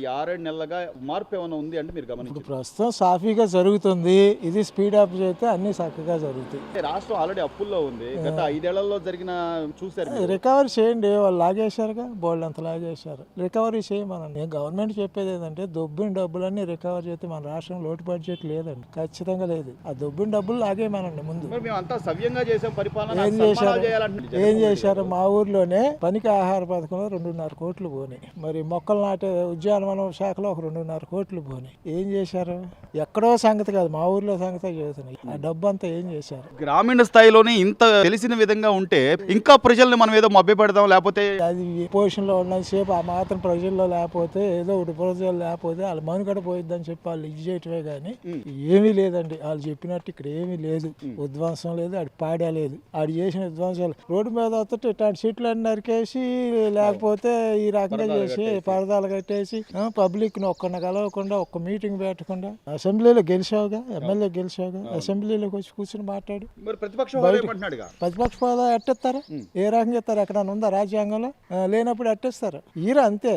మరి ఈ ఆరేడు నెలలుగా మార్పు ఏమైనా ఉంది అంటే మీరు గమనించారు ప్రస్తుతం సాఫీగా జరుగుతుంది. ఇది స్పీడ్ అప్ చేస్తే అన్ని చక్కగా జరుగుతాయి. రాష్ట్రం ఆల్రెడీ అప్పుల్లో ఉంది. గత ఐదేళ్ళలో జరిగిన మీరు. రికవరీ చేయండి. వాళ్ళు లాగేశారుగా బోల్డ్ అంత లాగేశారు. రికవరీ చేయమనండి. గవర్నమెంట్ చెప్పేది ఏంటంటే దొబ్బిన డబ్బులన్నీ రికవర్ చేస్తే మన రాష్ట్రం లోటు బడ్జెట్ లేదండి. ఖచ్చితంగా లేదు. ఆ దొబ్బిన డబ్బులు లాగేమనండి ముందు. సవ్యంగా చేసాం పరిపాలన ఏం చేశారు? ఏం చేశారు? మా ఊర్లోనే పనికి ఆహార పథకంలో రెండున్నర కోట్లు పోయినాయి మరి మొక్కలు నాటే ఉద్యానవనం శాఖలో ఒక రెండున్నర కోట్లు పోయినాయి ఏం చేశారు? ఎక్కడో సంగతి కాదు మా ఊర్లో సంగతే చేస్తున్నాయి ఆ డబ్బు అంతా ఏం చేశారు? గ్రామీణ స్థాయిలోనే ఇంత తెలిసిన విధంగా ఉంటే ఇంకా ప్రజల్ని మనం ఏదో మభ్య పెడదాం లేకపోతే అది పొజిషన్లో ఉన్నంతసేపు ఆ మాత్రం ప్రజల్లో లేకపోతే ఏదో ఒకటి ప్రజలు లేకపోతే వాళ్ళ మనుగడ పోయిద్దని చెప్పి వాళ్ళు ఇది చేయటమే కానీ ఏమీ లేదండి. వాళ్ళు చెప్పినట్టు ఇక్కడ ఏమీ లేదు. ఉద్వాంసం లేదు ఆడి పాడా లేదు. ఆడు చేసిన విధ్వంసాలు రోడ్డు మీద వస్తుంటే ఇట్లాంటి చెట్లు అన్ని నరికేసి లేకపోతే ఈ రకంగా చేసి పరదాలు కట్టేసి ను ఒక్కడిని కలవకుండా ఒక్క మీటింగ్ పెట్టకుండా అసెంబ్లీలో గెలిచావుగా ఎమ్మెల్యే గెలిచావుగా అసెంబ్లీలోకి వచ్చి కూర్చుని మాట్లాడు. ప్రతిపక్షం హోదా ఎట్టేస్తారా? ఏ రకంగా ఇస్తారు ఎక్కడ ఉందా రాజ్యాంగంలో? లేనప్పుడు ఎట్టేస్తారు? ఈరా అంతే.